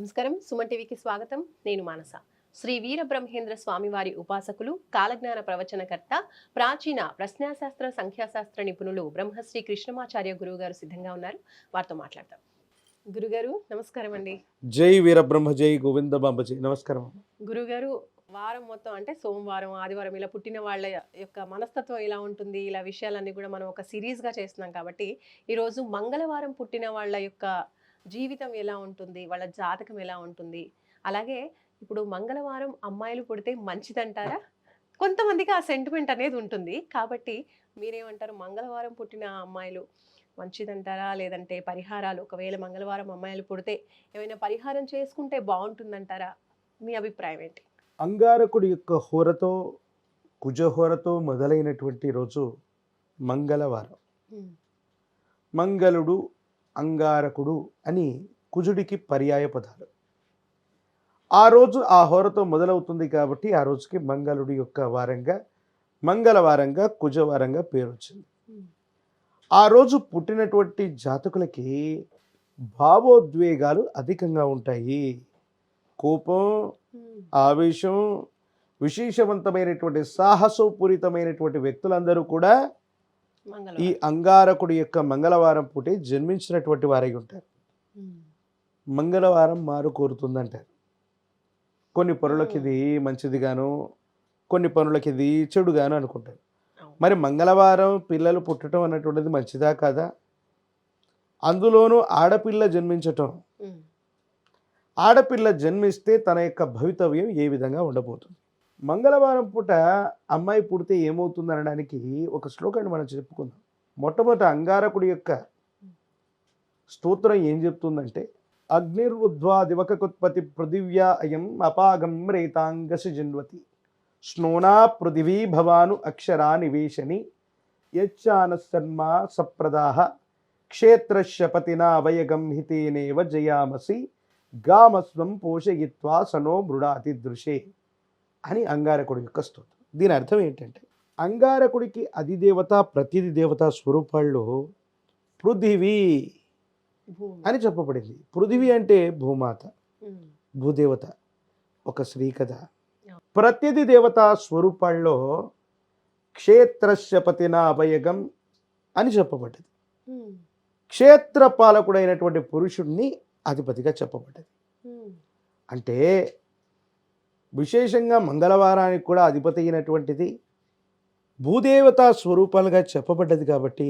నమస్కారం. సుమన్ టీవీకి స్వాగతం. నేను మానస. శ్రీ వీర బ్రహ్మేంద్ర స్వామివారి ఉపాసకులు కాలజ్ఞాన ప్రవచనకర్త ప్రాచీన ప్రశ్నాశాస్త్ర సంఖ్యాశాస్త్ర నిపుణులు బ్రహ్మశ్రీ కృష్ణమాచార్య గురువు గారు సిద్ధంగా ఉన్నారు. వారితో మాట్లాడతాం. గురుగారు నమస్కారం అండి. జై వీరబ్రహ్మ జై గోవింద బాంబ జై నమస్కారం. గురుగారు వారం మొత్తం అంటే సోమవారం ఆదివారం ఇలా పుట్టిన వాళ్ళ యొక్క మనస్తత్వం ఎలా ఉంటుంది. ఇలా విషయాలన్నీ కూడా మనం ఒక సిరీస్గా చేస్తున్నాం కాబట్టి ఈరోజు మంగళవారం పుట్టిన వాళ్ళ యొక్క జీవితం ఎలా ఉంటుంది? వాళ్ళ జాతకం ఎలా ఉంటుంది? అలాగే ఇప్పుడు మంగళవారం అమ్మాయిలు పుడితే మంచిదంటారా? కొంతమందికి ఆ సెంటిమెంట్ అనేది ఉంటుంది. కాబట్టి మీరేమంటారు? మంగళవారం పుట్టిన అమ్మాయిలు మంచిదంటారా? లేదంటే పరిహారాలు ఒకవేళ మంగళవారం అమ్మాయిలు పుడితే ఏమైనా పరిహారం చేసుకుంటే బాగుంటుందంటారా? మీ అభిప్రాయం ఏంటి? అంగారకుడి యొక్క హోరతో కుజహోరతో మొదలైనటువంటి రోజు మంగళవారం. మంగళుడు అంగారకుడు అని కుజుడికి పర్యాయ పదాలు. ఆ రోజు ఆ హోరతో మొదలవుతుంది కాబట్టి ఆ రోజుకి మంగళుడి యొక్క వారంగా మంగళవారంగా కుజవారంగా పేరు వచ్చింది ఆ రోజు పుట్టినటువంటి జాతకులకి భావోద్వేగాలు అధికంగా ఉంటాయి. కోపం ఆవేశం విశేషవంతమైనటువంటి సాహసోపూరితమైనటువంటి వ్యక్తులందరూ కూడా ఈ అంగారకుడి యొక్క మంగళవారం పూటే జన్మించినటువంటి వారై ఉంటారు. మంగళవారం మారు కోరుతుందంటారు. కొన్ని పనులకి ఇది మంచిదిగాను కొన్ని పనులకి ఇది చెడుగాను అనుకుంటారు. మరి మంగళవారం పిల్లలు పుట్టడం అన్నటువంటిది మంచిదా కాదా? అందులోనూ ఆడపిల్ల జన్మించటం. ఆడపిల్ల జన్మిస్తే తన యొక్క భవితవ్యం ఏ విధంగా ఉండబోతుంది? మంగళవారం పూట అమ్మాయి పుడితే ఏమవుతుంది అనడానికి ఒక శ్లోకాన్ని మనం చెప్పుకుందాం. మొట్టమొదట అంగారకుడి యొక్క స్తోత్రం ఏం చెప్తుందంటే అగ్నిర్వుద్వా దివకకుత్పత్తి పృథివ్యా అయం అపాగం రేతాంగసి జన్వతి. స్నోనా పృథివీ భవాను అక్షరా నివేశని. యచ్చానసన్మా సప్రదాహ క్షేత్రశపతినా హితేనేవ జయామసి. గామస్వం పోషయిత్వా సనో మృడాతి దృశే. అని అంగారకుడి యొక్క స్తోత్రం. దీని అర్థం ఏంటంటే అంగారకుడికి అధిదేవత ప్రతిది దేవత స్వరూపాల్లో పృథివీ అని చెప్పబడింది. పృథివీ అంటే భూమాత. భూదేవత ఒక స్త్రీ కదా. ప్రతిది దేవత స్వరూపాల్లో క్షేత్రశపతిన అభయగం అని చెప్పబడ్డది. ఉమ్. క్షేత్ర పాలకుడైనటువంటి పురుషుణ్ణి అధిపతిగా చెప్పబడ్డది. అంటే విశేషంగా మంగళవారానికి కూడా అధిపతి అయినటువంటిది భూదేవతా స్వరూపాలుగా చెప్పబడ్డది కాబట్టి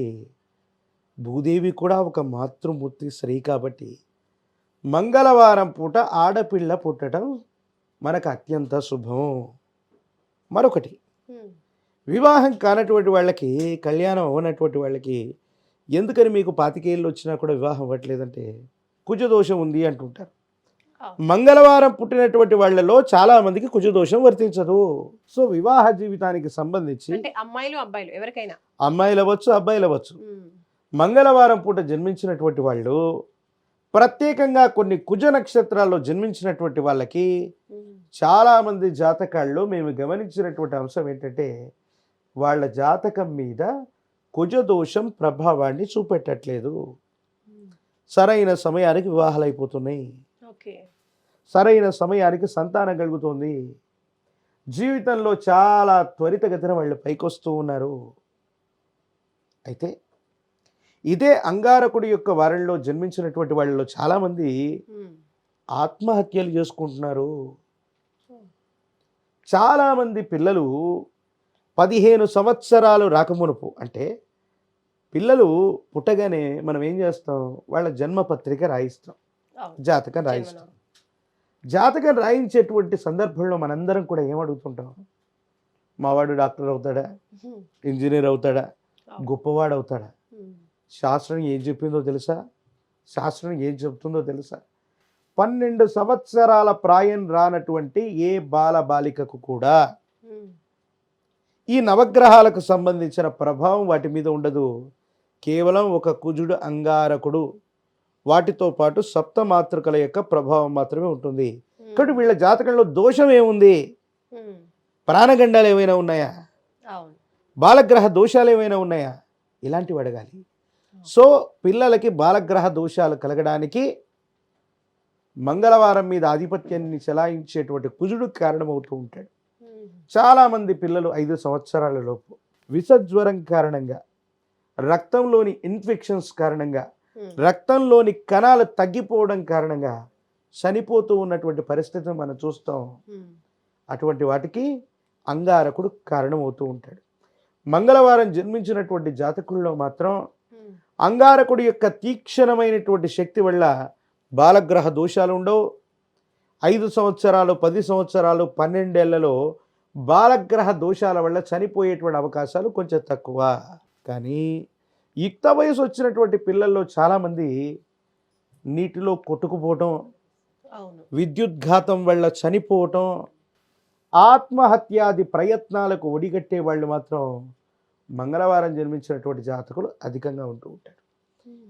భూదేవి కూడా ఒక మాతృమూర్తి స్త్రీ కాబట్టి మంగళవారం పూట ఆడపిల్ల పుట్టడం మనకు అత్యంత శుభం మరొకటి. వివాహం కానటువంటి వాళ్ళకి కళ్యాణం అవ్వనటువంటి వాళ్ళకి ఎందుకని మీకు పాతికేళ్ళు వచ్చినా కూడా వివాహం అవ్వట్లేదంటే కుజదోషం ఉంది అంటుంటారు. మంగళవారం పుట్టినటువంటి వాళ్ళలో చాలా మందికి కుజదోషం వర్తించదు సో వివాహ జీవితానికి సంబంధించి అమ్మాయిలు అబ్బాయిలు ఎవరికైనా అమ్మాయిలు అవ్వచ్చు అబ్బాయిలు అవ్వచ్చు. మంగళవారం పూట జన్మించినటువంటి వాళ్ళు ప్రత్యేకంగా కొన్ని కుజ నక్షత్రాల్లో జన్మించినటువంటి వాళ్ళకి. చాలామంది జాతకాల్లో మేము గమనించినటువంటి అంశం ఏంటంటే వాళ్ళ జాతకం మీద కుజదోషం ప్రభావాన్ని చూపెట్టట్లేదు. సరైన సమయానికి వివాహాలు అయిపోతున్నాయి ఓకే సరైన సమయానికి సంతానం కలుగుతోంది. జీవితంలో చాలా త్వరితగతిన వాళ్ళు పైకొస్తూ ఉన్నారు. అయితే ఇదే అంగారకుడి యొక్క వారంలో జన్మించినటువంటి వాళ్ళలో చాలామంది. ఆత్మహత్యలు చేసుకుంటున్నారు. చాలామంది పిల్లలు పదిహేను సంవత్సరాలు రాకమునుపు అంటే పిల్లలు పుట్టగానే మనం ఏం చేస్తాం? వాళ్ళ జన్మ పత్రిక రాయిస్తాం. జాతకం రాయిస్తాం. జాతకం రాయించేటువంటి సందర్భంలో మనందరం కూడా ఏమడుగుతుంటాం మావాడు డాక్టర్ అవుతాడా. ఇంజనీర్ అవుతాడా. గొప్పవాడు అవుతాడా. శాస్త్రం ఏం చెప్పిందో తెలుసా శాస్త్రం ఏం చెప్తుందో తెలుసా పన్నెండు సంవత్సరాల ప్రాయం రానటువంటి ఏ బాల బాలికకు కూడా. ఈ నవగ్రహాలకు సంబంధించిన ప్రభావం వాటి మీద ఉండదు కేవలం ఒక కుజుడు అంగారకుడు వాటితో పాటు సప్తమాతృకల యొక్క ప్రభావం మాత్రమే ఉంటుంది. కాబట్టి వీళ్ళ జాతకంలో దోషం ఏముంది. ప్రాణగండాలు ఏమైనా ఉన్నాయా బాలగ్రహ దోషాలు ఏమైనా ఉన్నాయా ఇలాంటివి అడగాలి సో పిల్లలకి బాలగ్రహ దోషాలు కలగడానికి మంగళవారం మీద ఆధిపత్యాన్ని చెలాయించేటువంటి కుజుడు కారణమవుతూ ఉంటాడు. చాలామంది పిల్లలు ఐదు సంవత్సరాల లోపు విషజ్వరం కారణంగా రక్తంలోని ఇన్ఫెక్షన్స్ కారణంగా. రక్తంలోని కణాలు తగ్గిపోవడం కారణంగా చనిపోతూ ఉన్నటువంటి పరిస్థితిని మనం చూస్తాం. అటువంటి వాటికి అంగారకుడు కారణమవుతూ ఉంటాడు. మంగళవారం జన్మించినటువంటి జాతకుల్లో మాత్రం. అంగారకుడి యొక్క తీక్షణమైనటువంటి శక్తి వల్ల బాలగ్రహ దోషాలు ఉండవు. ఐదు సంవత్సరాలు పది సంవత్సరాలు పన్నెండేళ్ళలో బాలగ్రహ దోషాల వల్ల చనిపోయేటువంటి అవకాశాలు కొంచెం తక్కువ. కానీ యుక్త వయసు వచ్చినటువంటి పిల్లల్లో చాలామంది నీటిలో కొట్టుకుపోవటం విద్యుద్ఘాతం వల్ల చనిపోవటం ఆత్మహత్యాది ప్రయత్నాలకు ఒడిగట్టే వాళ్ళు మాత్రం మంగళవారం జన్మించినటువంటి జాతకులు అధికంగా ఉంటూ ఉంటారు.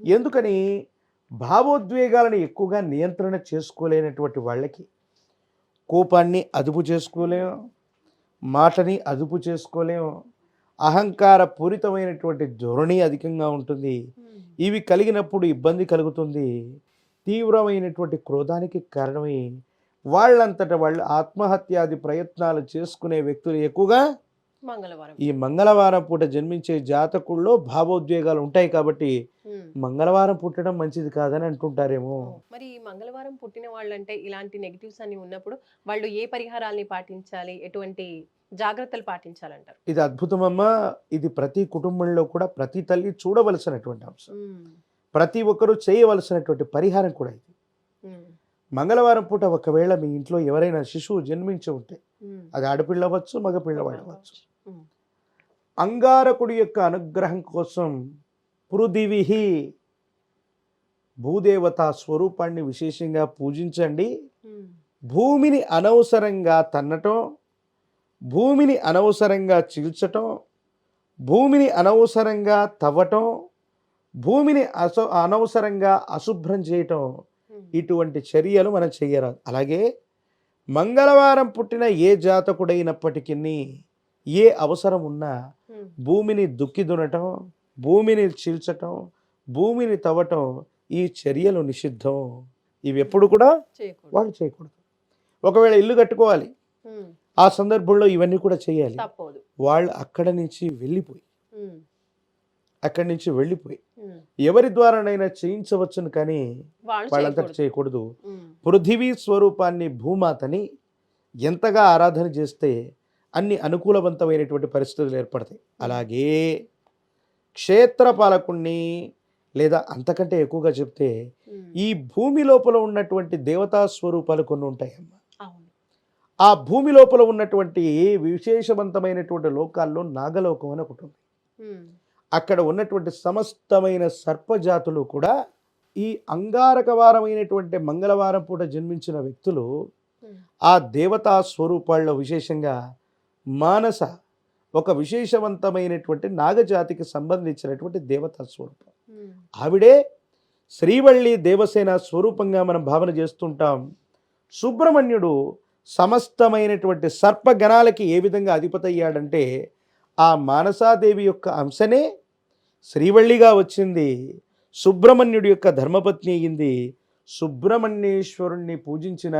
ఎందుకని? భావోద్వేగాలను ఎక్కువగా నియంత్రణ చేసుకోలేనటువంటి వాళ్ళకి కోపాన్ని అదుపు చేసుకోలేం మాటని అదుపు చేసుకోలేం అహంకార పూరితమైనటువంటి ధోరణి అధికంగా ఉంటుంది. ఇవి కలిగినప్పుడు ఇబ్బంది కలుగుతుంది తీవ్రమైనటువంటి క్రోధానికి కారణమై వాళ్ళంతట వాళ్ళు ఆత్మహత్యాది ప్రయత్నాలు చేసుకునే వ్యక్తులు ఎక్కువగా మంగళవారం ఈ మంగళవారం పూట జన్మించే జాతకుల్లో భావోద్వేగాలు ఉంటాయి కాబట్టి. మంగళవారం పుట్టడం మంచిది కాదని అంటుంటారేమో మరి ఈ మంగళవారం పుట్టిన వాళ్ళంటే ఇలాంటి నెగిటివ్స్ అన్ని ఉన్నప్పుడు వాళ్ళు ఏ పరిహారాల్ని పాటించాలి ఎటువంటి జాగ్రత్తలు పాటించాలంటారు ఇది అద్భుతమమ్మా ఇది ప్రతి కుటుంబంలో కూడా ప్రతి తల్లి చూడవలసినటువంటి అంశం. ప్రతి ఒక్కరూ చేయవలసినటువంటి పరిహారం కూడా ఇది. మంగళవారం పూట ఒకవేళ మీ ఇంట్లో ఎవరైనా శిశువు జన్మించి ఉంటే. అది ఆడపిల్ల అవ్వచ్చు మగపిల్ల అవ్వచ్చు. అంగారకుడి యొక్క అనుగ్రహం కోసం పృథివిహి భూదేవత స్వరూపాన్ని విశేషంగా పూజించండి. భూమిని అనవసరంగా తన్నటం భూమిని అనవసరంగా చీల్చటం భూమిని అనవసరంగా తవ్వటం భూమిని అస అనవసరంగా అశుభ్రం చేయటం. ఇటువంటి చర్యలు మనం చెయ్యరాదు అలాగే మంగళవారం పుట్టిన ఏ జాతకుడైనప్పటికీ ఏ అవసరం ఉన్నా. భూమిని దుక్కి దున్నటం భూమిని చీల్చటం భూమిని తవ్వటం ఈ చర్యలు నిషిద్ధం ఇవి ఎప్పుడు కూడా వాళ్ళు చేయకూడదు ఒకవేళ ఇల్లు కట్టుకోవాలి. ఆ సందర్భంలో ఇవన్నీ కూడా చేయాలి వాళ్ళు అక్కడ నుంచి వెళ్ళిపోయి. అక్కడి నుంచి వెళ్ళిపోయి. ఎవరి ద్వారానైనా చేయించవచ్చును కానీ వాళ్ళు వాళ్ళంతా చేయకూడదు. పృథివీ స్వరూపాన్ని భూమాతని ఎంతగా ఆరాధన చేస్తే అన్ని అనుకూలవంతమైనటువంటి పరిస్థితులు ఏర్పడతాయి అలాగే క్షేత్రపాలకుణ్ణి లేదా అంతకంటే ఎక్కువగా చెప్తే. ఈ భూమి లోపల ఉన్నటువంటి దేవతా స్వరూపాలు కొన్ని ఉంటాయమ్మా ఆ భూమి లోపల ఉన్నటువంటి విశేషవంతమైనటువంటి లోకాల్లో నాగలోకం అని ఒకటి ఉంది. అక్కడ ఉన్నటువంటి సమస్తమైన సర్పజాతులు కూడా ఈ అంగారకవారమైనటువంటి మంగళవారం పూట జన్మించిన వ్యక్తులు. ఆ దేవతా స్వరూపాల్లో విశేషంగా మానస ఒక విశేషవంతమైనటువంటి నాగజాతికి సంబంధించినటువంటి దేవతా స్వరూపం ఉమ్. ఆవిడే శ్రీవల్లి దేవసేన స్వరూపంగా మనం భావన చేస్తుంటాం సుబ్రహ్మణ్యుడు సమస్తమైనటువంటి సర్పగణాలకి ఏ విధంగా అధిపతి అయ్యాడంటే ఆ మానసాదేవి యొక్క అంశనే శ్రీవల్లిగా వచ్చింది సుబ్రహ్మణ్యుడి యొక్క ధర్మపత్ని అయింది సుబ్రహ్మణ్యేశ్వరుణ్ణి పూజించిన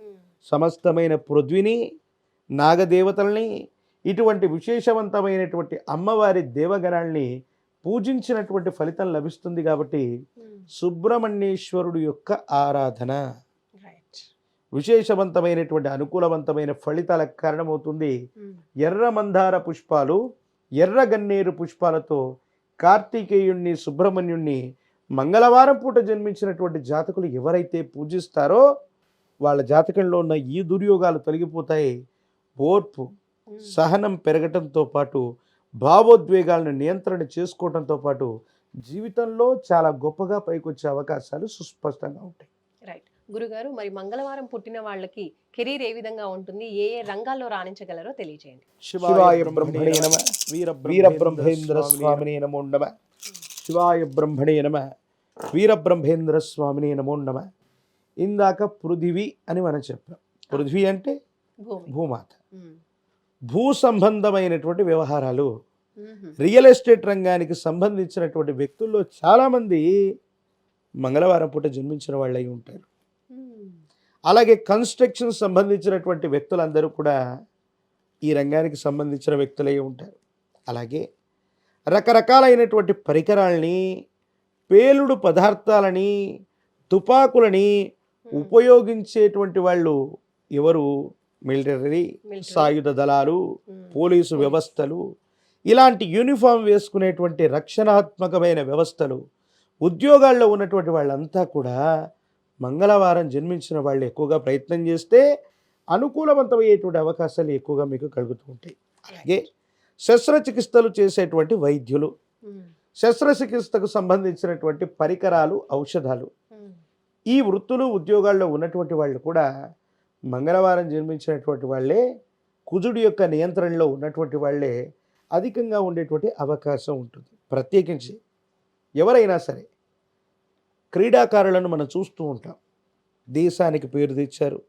ఉమ్. సమస్తమైన పృథ్విని నాగదేవతల్ని ఇటువంటి విశేషవంతమైనటువంటి అమ్మవారి దేవగణాల్ని పూజించినటువంటి ఫలితం లభిస్తుంది కాబట్టి ఉమ్. సుబ్రహ్మణ్యేశ్వరుడు యొక్క ఆరాధన రైట్ విశేషవంతమైనటువంటి అనుకూలవంతమైన ఫలితాలకు కారణమవుతుంది ఉమ్. ఎర్ర మందార పుష్పాలు ఎర్ర గన్నేరు పుష్పాలతో కార్తికేయుణ్ణి సుబ్రహ్మణ్యుణ్ణి మంగళవారం పూట జన్మించినటువంటి జాతకులు ఎవరైతే పూజిస్తారో వాళ్ళ జాతకంలో ఉన్న ఈ దుర్యోగాలు తొలగిపోతాయి ఓర్పు. సహనం పెరగటంతో పాటు భావోద్వేగాలను నియంత్రణ చేసుకోవడంతో పాటు జీవితంలో చాలా గొప్పగా పైకొచ్చే అవకాశాలు సుస్పష్టంగా ఉంటాయి. రైట్ గురుగారు మరి మంగళవారం పుట్టిన వాళ్ళకి కెరీర్ ఏ విధంగా ఉంటుంది? ఏ ఏ రంగాల్లో రాణించగలరో తెలియజేయండి శివాయ బ్రహ్మణే నమ. వీరబ్రహ్మేంద్ర స్వామినే నమో. నమ శివాయ బ్రహ్మణే నమ. వీరబ్రహ్మేంద్ర స్వామినే నమో నమ. ఇందాక పృథివి అని మనం చెప్పాం. పృథ్వీ అంటే భూమి. భూమాత. భూ సంబంధమైనటువంటి వ్యవహారాలు. రియల్ ఎస్టేట్ రంగానికి సంబంధించినటువంటి వ్యక్తుల్లో చాలామంది మంగళవారం పూట జన్మించిన వాళ్ళు ఉంటారు. అలాగే కన్స్ట్రక్షన్ సంబంధించినటువంటి వ్యక్తులందరూ కూడా ఈ రంగానికి సంబంధించిన వ్యక్తులై ఉంటారు అలాగే రకరకాలైనటువంటి పరికరాల్ని పేలుడు పదార్థాలని తుపాకులని ఉపయోగించేటువంటి వాళ్ళు ఎవరు మిలిటరీ. సాయుధ దళాలు. పోలీసు వ్యవస్థలు ఇలాంటి యూనిఫామ్ వేసుకునేటువంటి రక్షణాత్మకమైన వ్యవస్థలు ఉద్యోగాల్లో ఉన్నటువంటి వాళ్ళంతా కూడా మంగళవారం జన్మించిన వాళ్ళు ఎక్కువగా ప్రయత్నం చేస్తే అనుకూలవంతమయ్యేటువంటి అవకాశాలు ఎక్కువగా మీకు కలుగుతూ ఉంటాయి అలాగే శస్త్రచికిత్సలు చేసేటువంటి వైద్యులు. శస్త్రచికిత్సకు సంబంధించినటువంటి పరికరాలు ఔషధాలు. ఈ వృత్తులు ఉద్యోగాల్లో ఉన్నటువంటి వాళ్ళు కూడా మంగళవారం జన్మించినటువంటి వాళ్ళే కుజుడి యొక్క నియంత్రణలో ఉన్నటువంటి వాళ్ళే అధికంగా ఉండేటువంటి అవకాశం ఉంటుంది. ప్రత్యేకించి ఎవరైనా సరే క్రీడాకారులను మనం చూస్తూ ఉంటాం. దేశానికి పేరు తెచ్చారు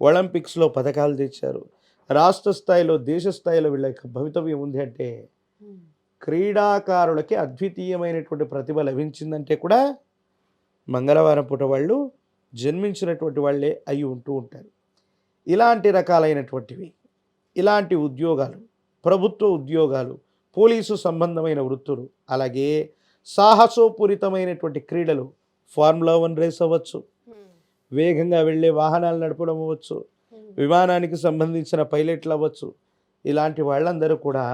ఒలింపిక్స్లో పథకాలు తెచ్చారు రాష్ట్ర స్థాయిలో దేశ స్థాయిలో వీళ్ళ యొక్క భవితవ్యం ఉంది అంటే. క్రీడాకారులకి అద్వితీయమైనటువంటి ప్రతిభ లభించిందంటే కూడా మంగళవారం పూట వాళ్ళు జన్మించినటువంటి వాళ్ళే అయి ఉంటూ ఉంటారు. ఇలాంటి రకాలైనటువంటివి ఇలాంటి ఉద్యోగాలు ప్రభుత్వ ఉద్యోగాలు పోలీసు సంబంధమైన వృత్తులు అలాగే సాహసోపూరితమైనటువంటి క్రీడలు ఫార్ములా వన్ రేస్ అవ్వచ్చు. వేగంగా వెళ్ళే వాహనాలు నడపడం అవ్వచ్చు. విమానానికి సంబంధించిన పైలట్లు అవ్వచ్చు ఇలాంటి వాళ్ళందరూ కూడా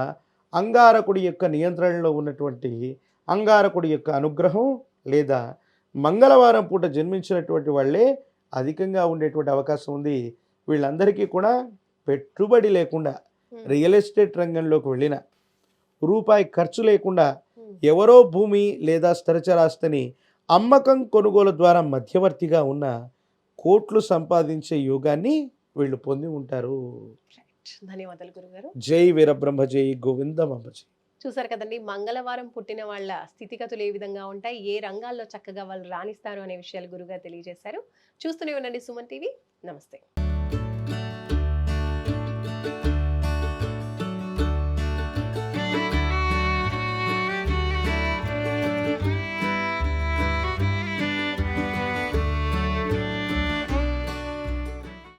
అంగారకుడి యొక్క నియంత్రణలో ఉన్నటువంటి అంగారకుడి యొక్క అనుగ్రహం లేదా మంగళవారం పూట జన్మించినటువంటి వాళ్ళే అధికంగా ఉండేటువంటి అవకాశం ఉంది వీళ్ళందరికీ కూడా పెట్టుబడి లేకుండా. రియల్ ఎస్టేట్ రంగంలోకి వెళ్ళిన రూపాయి ఖర్చు లేకుండా. ఎవరో భూమి లేదా స్థిరచరాస్తిని అమ్మకం కొనుగోలు ద్వారా మధ్యవర్తిగా ఉన్న కోట్లు సంపాదించే యోగాన్ని వీళ్ళు పొంది ఉంటారు. ధన్యవాదాలు గురుగారు జై వీరబ్రహ్మ జై గోవిందమ్మ జై చూసారు కదండి మంగళవారం పుట్టిన వాళ్ళ స్థితిగతులు ఏ విధంగా ఉంటాయి ఏ రంగాల్లో చక్కగా వాళ్ళు రాణిస్తారు అనే విషయాలు గురుగారు తెలియజేశారు చూస్తూనే ఉండండి సుమన్ టీవీ నమస్తే